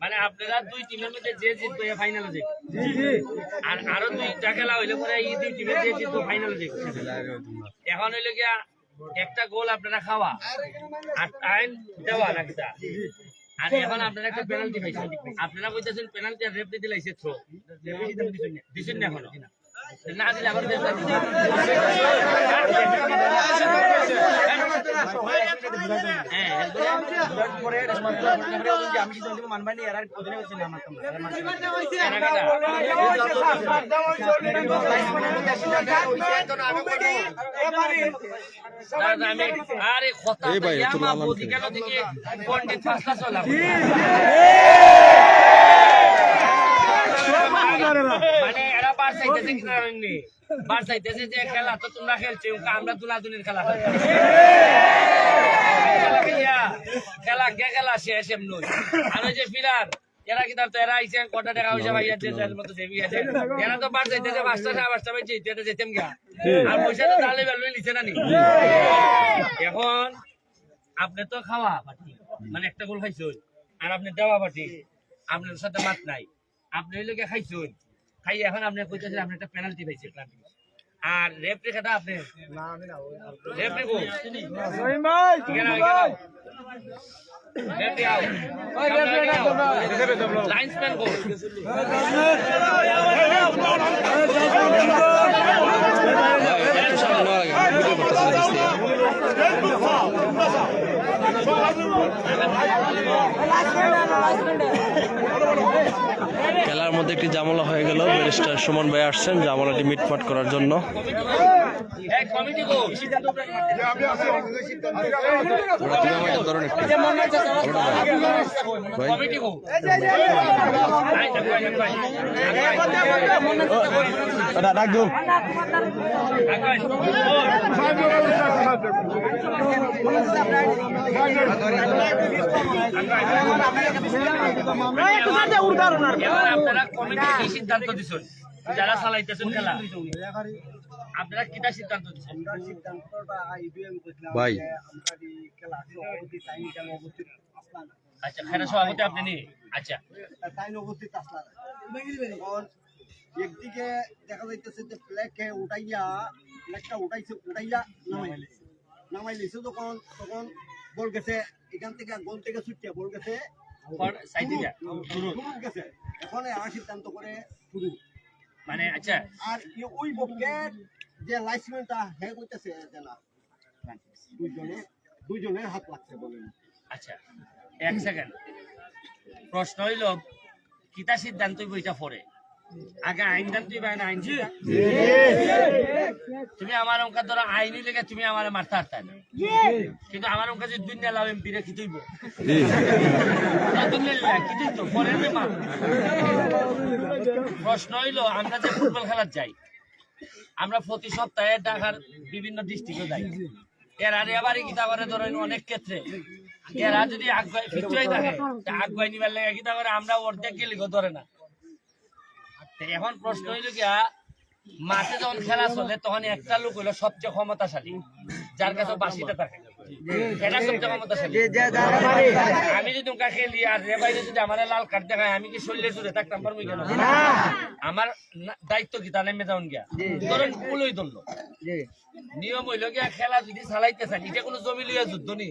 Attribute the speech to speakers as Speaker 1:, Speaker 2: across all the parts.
Speaker 1: মানে আপনারা দুই টিমের মধ্যে যে জিতবে ফাইনালে যাবে আর আরও দুইটা খেলা হইলে পরে এই দুই টিমের যে জিতবে ফাইনালে যাবে এখন হইলে গিয়া একটা গোল আপনারা খাওয়া আর টাইম দেওয়া নাকি আর এখন আপনারা একটা পেনাল্টি পাইছেন। আপনারা কইতেছেন পেনাল্টি আর রেফারি দিলাইছে থ্রো দিছেন না এখনও? না দিলে আবার হ্যাঁ আরে কথা
Speaker 2: এই ভাই, একটু
Speaker 1: মা
Speaker 2: লালাম
Speaker 1: বুঝি কেন দিকে পন্ডিত ফাসলা চলা মানে এরা বার চাইতেছে কি জানেননি বার চাইতেছে যে খেলা তো তোমরা খেলছো আমরা দুলাদুলির খেলা খেলা কে খেলা শেষ এমনি আর ওই যে ফিরার এরা কি তো এরা আইছে কটা টাকা পয়সা ভাইয়া যে মতো দেবি আছে এরা তো বার চাইতেছে পাঁচটা সাড়ে পাঁচটা পাইছে যেতে যেতাম গিয়া। আর পয়সা তো তাহলে ভ্যালু নিছে না নি? এখন আপনি তো খাওয়া পাটি মানে একটা গোল খাইছুন আর আপনি দেওয়া পাটি আপনার সাথে মাত নাই। আপনি গিয়ে খাইছুন। খাই এখন আপনি কইতেছেন আপনি একটা পেনাল্টি পাইছে ক্লাবে আর রেফরি খেটা আপনি রেফরি কো আও, এখানে আও। রেফরি আও। লাইন্সম্যান কো
Speaker 2: একটু সামনে নেওয়া লাগে ভিডিও করতেছে দেখছি খেলার মধ্যে একটি জামলা হয়ে গেল। ব্যারিস্টার সুমন ভাই আসছেন জামলাটি মিটমাট করার জন্য। ডাক
Speaker 1: সিদ্ধান্ত দিছেন যারা চালাইতেছেন খেলা আপনারা কিটা সিদ্ধান্ত দিছেন
Speaker 2: ভাই।
Speaker 1: আচ্ছা খেলা সভাপতি আপনি নি? আচ্ছা।
Speaker 3: একদিকে দেখা যাইতেছে যে ফ্ল্যাগকে উঠাইয়া ফ্ল্যাগটা উঠাইছে উঠাইয়া নামাই লিছে নামাই লিছে তখন তখন বল গেছে এখান থেকে গোল থেকে ছুটিয়া বল গেছে। গেছে। এখন আর সিদ্ধান্ত করে শুরু
Speaker 1: মানে আচ্ছা।
Speaker 3: আর ওই পক্ষের যে লাইসমেন্টটা হে করতেছে যে না দুইজনে দুইজনের হাত লাগছে বলেন।
Speaker 1: আচ্ছা এক সেকেন্ড প্রশ্ন হইল কিতা সিদ্ধান্ত বইটা পড়ে আগে আইন তুমি আমার অঙ্কা ধরো আইনি লেগে তুমি আমার মারতে না। কিন্তু আমার অঙ্কা যে দুনিয়া লাভ এমপি রে কি তুইব? দুনিয়া লিয়া তো পরে মা প্রশ্ন হইল আমরা যে ফুটবল খেলার যাই আমরা প্রতি সপ্তাহে ঢাকার বিভিন্ন ডিস্ট্রিক্টে যাই। এরা এবারে গীতা করে ধরেন অনেক ক্ষেত্রে। এরা যদি আগুয়াই ফিচুয়াই থাকে আগুয়াই নিবার লাগে করে আমরা অর্ধেক গেলি ধরে না। এখন প্রশ্ন হইল গিয়া, মাঠে যখন খেলা চলে, তখন একটা লোক হইল সবচেয়ে ক্ষমতাশালী, যার কাছে বাসিটা থাকে। আমি যদি ওকে খেলি আর রে বাইরে যদি আমার লাল কার্ড দেখায় আমি কি শরীরে জুড়ে থাকতাম? পারব কেন আমার দায়িত্ব কি? তা নেমে যাউন গিয়া। ধরেন পুলই ধরলো। নিয়ম হইল গিয়া খেলা যদি চালাইতে চান এটা কোনো জমি লইয়া যুদ্ধ নি?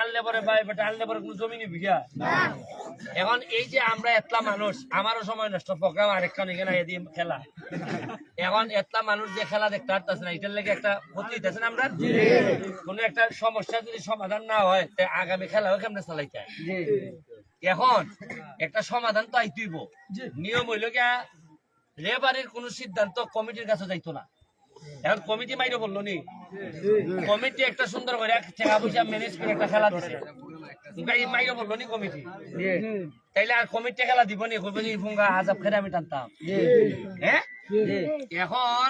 Speaker 1: আনলে পরে বা আনলে পরে কোনো জমি নিবি গিয়া? এখন এই যে আমরা এতলা মানুষ আমারও সময় নষ্ট প্রোগ্রাম আরেকখান এখানে এদিন খেলা। এখন এতলা মানুষ যে খেলা দেখতে পারতেছে না এটার লেগে একটা ক্ষতি না আমরা? কোনো একটা সমস্যা যদি সমাধান না হয় তে আগামী খেলাও কেমনে চালাইতে? এখন একটা সমাধান তো আইতেইব। নিয়ম হইল গিয়া রেবারের কোন সিদ্ধান্ত কমিটির কাছে যাইতো না। এখন কমিটি মাইরে বলল নি কমিটি একটা সুন্দর করে টাকা পয়সা ম্যানেজ করে একটা খেলা দিছে। মাইরে বলল নি কমিটি। তাইলে আর কমিটি খেলা দিব নি কইবে ফুঙ্গা আজাব খেলে আমি টানতাম। হ্যাঁ? এখন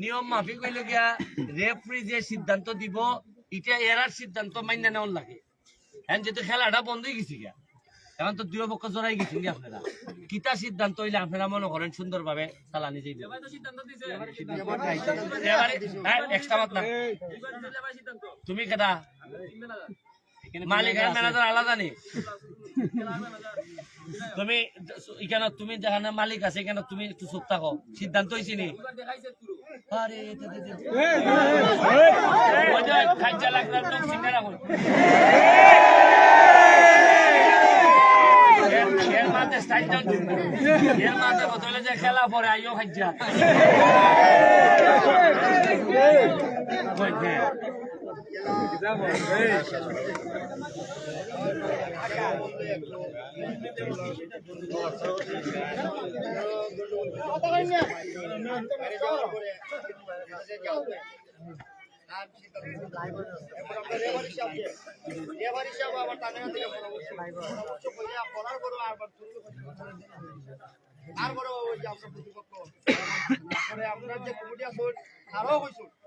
Speaker 1: নিয়ম মাফিক হইল গিয়া রেফারি যে সিদ্ধান্ত দিব এটা এরার সিদ্ধান্ত মান্য নেওয়ার লাগে। এখন যেহেতু খেলাটা বন্ধ হয়ে গেছে গিয়া এখন তো দুই পক্ষ জড়াই গেছেন কি আপনারা। কিতা সিদ্ধান্ত হইলে আপনারা মনে করেন সুন্দর ভাবে চালানি যাইবে। এক্সট্রা মাত না তুমি কেটা? মালিক আর ম্যানেজার আলাদা নেই তুমি এখানে তুমি যেখানে মালিক আছে এখানে তুমি একটু চুপ থাকো সিদ্ধান্ত হয়েছি নি খাইজা এর মাঝে বদলে যে খেলা পরে আইও খাইজা দে।
Speaker 3: আপনার যে কমিটি আছে আরও হইছো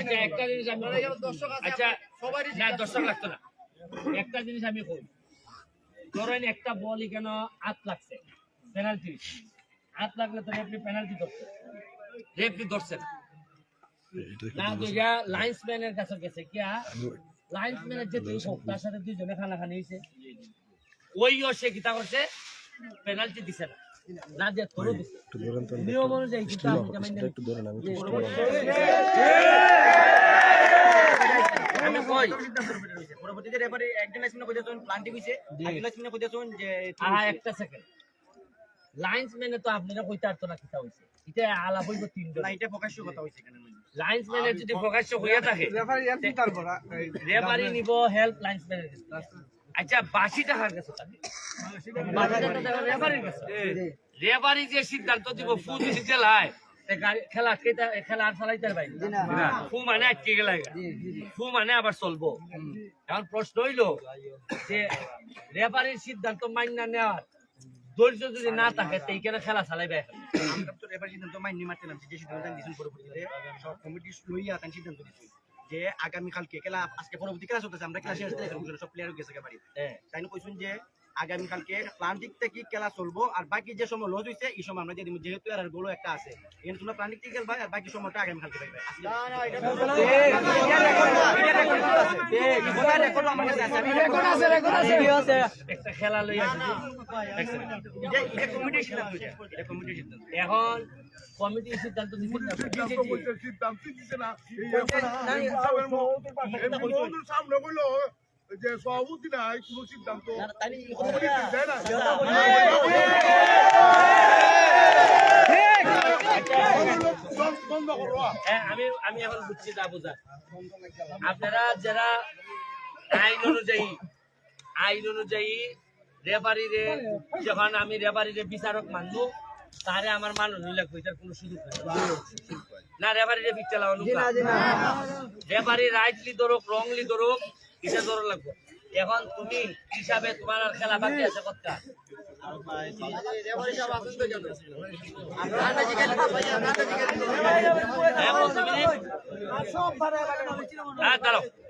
Speaker 1: আচ্ছা একটা জিনিস আমি
Speaker 3: দর্শক
Speaker 1: আচ্ছা দর্শক লাগতো না। একটা জিনিস আমি কই ধরেন একটা বল আট লাগছে পেনাল্টি আট লাগলে তো রেফরি পেনাল্টি ধরছে। রেফরি ধরছে না। না দুইটা লাইন্সম্যানের কাছে গেছে কিয়া লাইন্সম্যানের যে দুই হোক তার সাথে দুইজনে খানা খানি হয়েছে। ওইও সে কিতা করছে পেনাল্টি দিছে না। নিয়ম অনুযায়ী আমি কই
Speaker 4: পরবর্তীতে একজন প্লান্টি একজন যে
Speaker 1: আহা একটা সেকেন্ড লাইন্সম্যানে তো আপনারা কইতে পারতো না কিতা হইছে এটা আলাপ হইব তিনজন
Speaker 4: না এটা প্রকাশ্য কথা হইছে এখানে
Speaker 1: লাইন্সম্যানের যদি প্রকাশ্য হইয়া থাকে রেফারি নিব হেল্প লাইন্সম্যানের কাছে। আচ্ছা বাসি টাকার কাছে রেফারি যে সিদ্ধান্ত দিব জেলায়। খেলা খেলা আর চালাইতে পারবে ফু মানে আটকে গেলে ফু মানে আবার চলবো। এখন প্রশ্ন হইল যে রেফারির সিদ্ধান্ত মান্য নেওয়ার ধৈর্য যদি না থাকে তো এইখানে খেলা চালাইবে।
Speaker 4: আমরা তো সিদ্ধান্ত মাইনে মারতে নামছি। যে সিদ্ধান্ত দিয়েছেন পরবর্তীতে সব কমিটি লইয়া তাই সিদ্ধান্ত দিয়েছেন যে আগামী কালকে খেলা আজকে পরবর্তী ক্লাস হতেছে আমরা ক্লাসে আসতে সব প্লেয়ার গেছে বাড়ি
Speaker 1: হ্যাঁ
Speaker 4: তাই না কইছেন যে আগামীকালকে প্লান্টিক থেকে খেলা চলবো আর বাকি যে সময় লস হইছে এই সময় আমরা দিয়ে যেহেতু আর গোলও একটা আছে এখানে তোমরা প্লান্টিক থেকে খেলবা আর বাকি সময়টা আগামী কালকে পাইবে
Speaker 1: খেলা এখন কমিটির সিদ্ধান্ত
Speaker 5: সামনে বলল যে সভাপতি নাই কোনো সিদ্ধান্ত
Speaker 1: হ্যাঁ, আমি আমি এখন বুঝছি যা বোঝা। আপনারা যারা আইন অনুযায়ী আইন অনুযায়ী রেফারিরে যখন আমি রেফারিরে বিচারক মানবো তারে আমার মানুষ হইলে কইতার কোনো সুযোগ নাই না রেফারিরে বিচালা অনুকা রেফারি রাইটলি ধরুক রংলি ধরুক এটা ধরো লাগবে এখন তুমি হিসাবে তোমার আর খেলা বাকি আছে কতটা। হ্যাঁ, দাঁড়াও।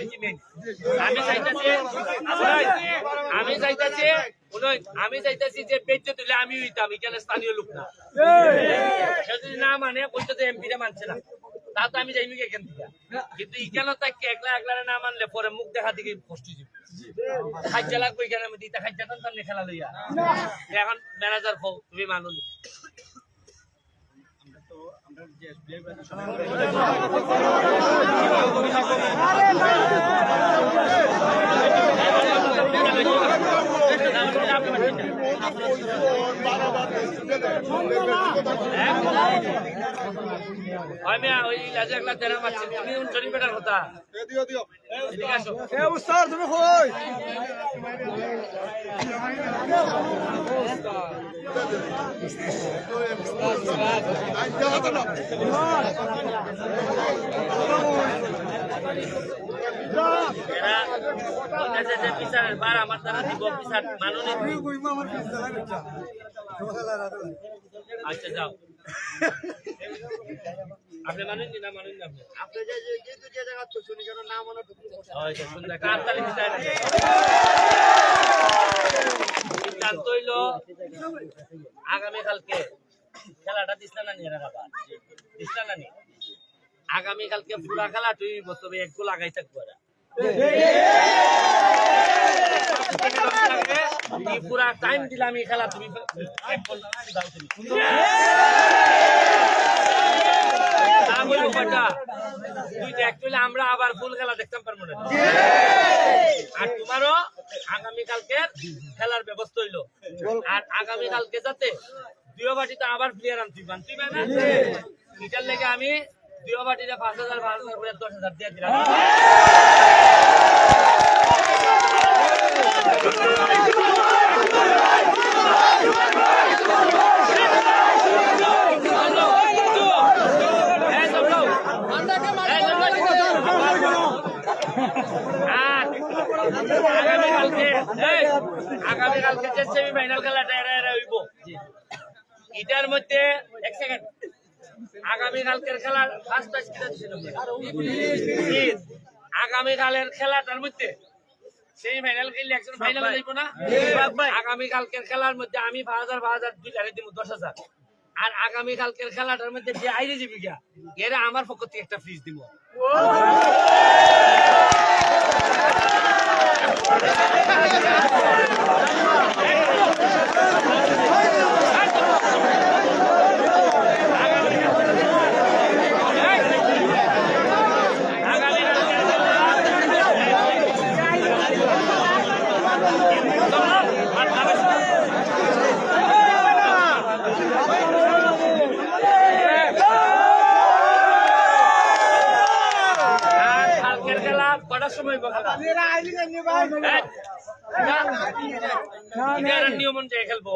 Speaker 1: আমি মেন চাইতেছি আমি চাইতেছি যে বেজ্য তুলে আমি হইতাম এখানে স্থানীয় লোক না সে যদি না মানে বলতে তো এমপিরা মানছে না তা তো আমি যাইমি এখান থেকে কিন্তু এখানে তাকে একলা একলা না মানলে পরে মুখ দেখা দিকে কষ্ট যাবে খাদ্য লাগবে এখানে আমি দিতে খাদ্য টান খেলা লইয়া এখন ম্যানেজার হো তুমি মানুনি
Speaker 4: আমরা
Speaker 1: তেরা তুমি
Speaker 5: কই?
Speaker 1: বিচারের বার আমার দ্বারা দিব বিচার মাননি আচ্ছা যাও আপনি মানেন না মানেন না আপনি
Speaker 3: আপনি যে যে যে যে জায়গা তো শুনি কেন নাম মনে
Speaker 1: আচ্ছা সুন্দর কার তালি বিচার সিদ্ধান্ত হইল আগামীকালকে খেলাটা দিস না নিয়ে রাখা দিস না নি আগামীকালকে পুরা খেলা তুই তবে এক গোল আগাই থাকব পুরা টাইম দিলাম এই খেলা তুমি আমরা আবার ফুল খেলা দেখতাম পারব না। আর তোমারও আগামীকালকে খেলার ব্যবস্থা হইল। আর আগামীকালকে যাতে দুই বাটিতে আবার প্লেয়ার আনতে পান তুই না এটার লেগে আমি দুই বাটিতে পাঁচ হাজার পাঁচ হাজার দশ হাজার দিয়ে দিলাম। আগামীকালকে আগামীকালকে যে খেলাটা এরা এটার মধ্যে এক সেকেন্ড আগামীকালকের খেলার ফার্স্ট আগামীকালের খেলাটার মধ্যে সেমিফাইনাল খেললে একজন ফাইনাল যাইব না? আগামীকালকের খেলার মধ্যে আমি পাঁচ হাজার পাঁচ হাজার দুই দিব দশ হাজার। আর আগামীকালকের খেলাটার মধ্যে যে আইরে জীবিকা এরা আমার পক্ষ থেকে একটা ফ্রিজ দিব। আর কালকের খেলা কটার সময় নিয়ম অনুযায়ী খেলব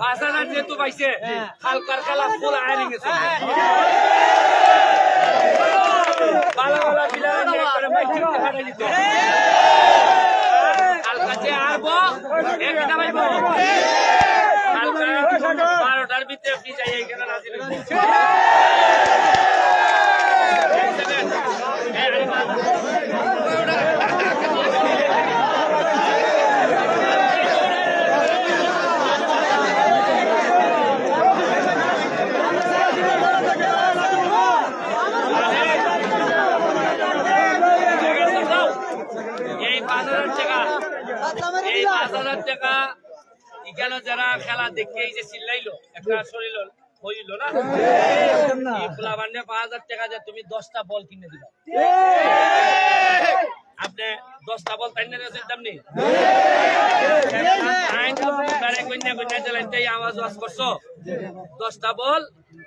Speaker 1: পাঁচ হাজার যেহেতু পাইছে হালকার খেলা ফুল আয়ারিং গেছে বালা বালা বিলার নিয়ে একবারে মাইকিং দিত যে আরবো? একটা পাইব কালকা বারোটার ভিতরে আপনি চাই এখানে রাজি রইব। এই আরে বাবা। এই পাঁচ হাজার টাকা এই টাকা এখানে যারা খেলা দেখে এই যে চিল্লাইলো, একটা শরীর টাকা দিয়ে তুমি দশটা বল কিনে দিবা। আপনি দশটা বল আওয়াজ ওয়াজ করছ। দশটা বল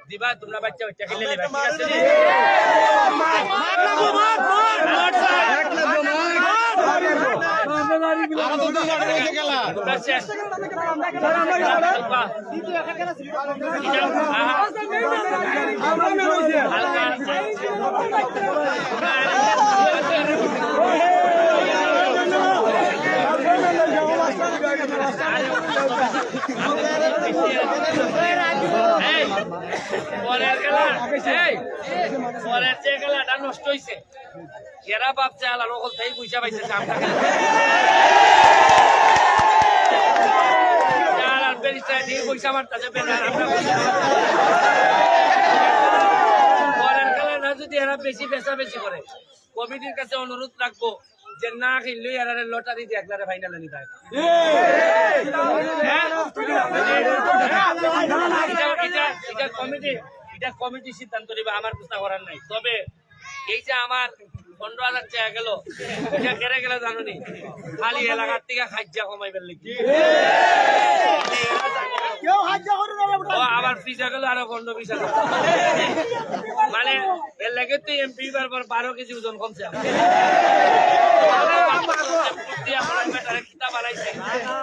Speaker 1: দিবা, তোমরা বাচ্চা বাচ্চা খেলে ঠিক আছে? নি? তোমরা শেষ। এই, পরের খেলা এই, নষ্ট হইছে এরা ভাবছে আল্লাহ রকল তাই পয়সা পাইছে যদি এরা বেশি বেচা বেশি করে কমিটির কাছে অনুরোধ রাখব যে না খেললে এরা লটারি দিয়ে একবারে ফাইনালে নিতে হয়। হ্যাঁ? এটা- এটা- এটা কমিটি এটা কমিটি সিদ্ধান্ত নেবে আমার প্রশ্ন করার নাই। তবে এই যে আমার পনেরো হাজার টাকা গেল এটা কেড়ে গেলে জানো নি খালি এলাকার থেকে খাজ্জা কমাইবার লিখি ও আবার ফিজা গেল আরও পনেরো বিশ হাজার মানে এর লাগে তো এমপি বারো কেজি ওজন কমছে।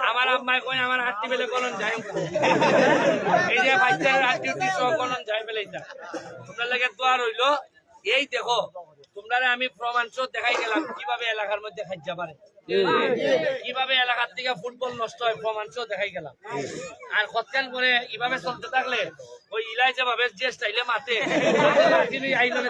Speaker 1: আমার। আম্মাই কই আমার এই দেখো তোমরা আমি প্রমাণ দেখাই গেলাম কীভাবে এলাকার মধ্যে খাইতে পারে কীভাবে এলাকার থেকে ফুটবল নষ্ট হয়, প্রমাণ দেখাই গেলাম। আর খতকান করে এভাবে চলতে থাকলে, ওই ইলাই যেভাবে যে স্টাইলে মাতে আইলনে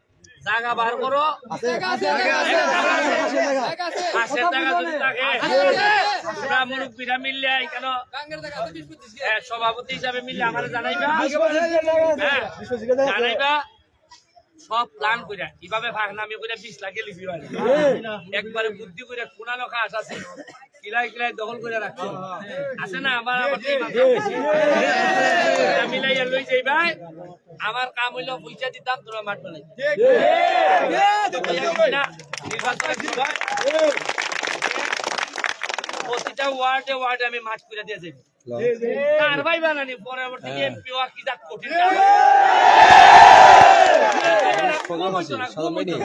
Speaker 1: জায়গা বার করো পাশের জায়গা যদি থাকে তোমরা মুরব্বীরা মিললে কেন সভাপতি হিসাবে মিললে আমার জানাইবা হ্যাঁ, জানাইবা সব প্ল্যান কইরা কীভাবে ভাগ নামি কইরা বিশ লাখে লিখি পারে একবারে বুদ্ধি কইরা কোনা লখা আছে কিলাই কিলাই দখল করে রাখছো। আছে না আমার আমার team আছে। মিলাইয়া লই যাইবা আমার কাম হইল পয়সা দিতাম তোরা মাঠ বানাই। হয়? প্রতিটা ওয়ার্ডে ওয়ার্ডে আমি মাঠ করে দিয়ে যাই। কার ভাই বানানি? পরবর্তী এমপি কি যা কঠিন প্রোগ্রাম আছে সাদা মেয়ে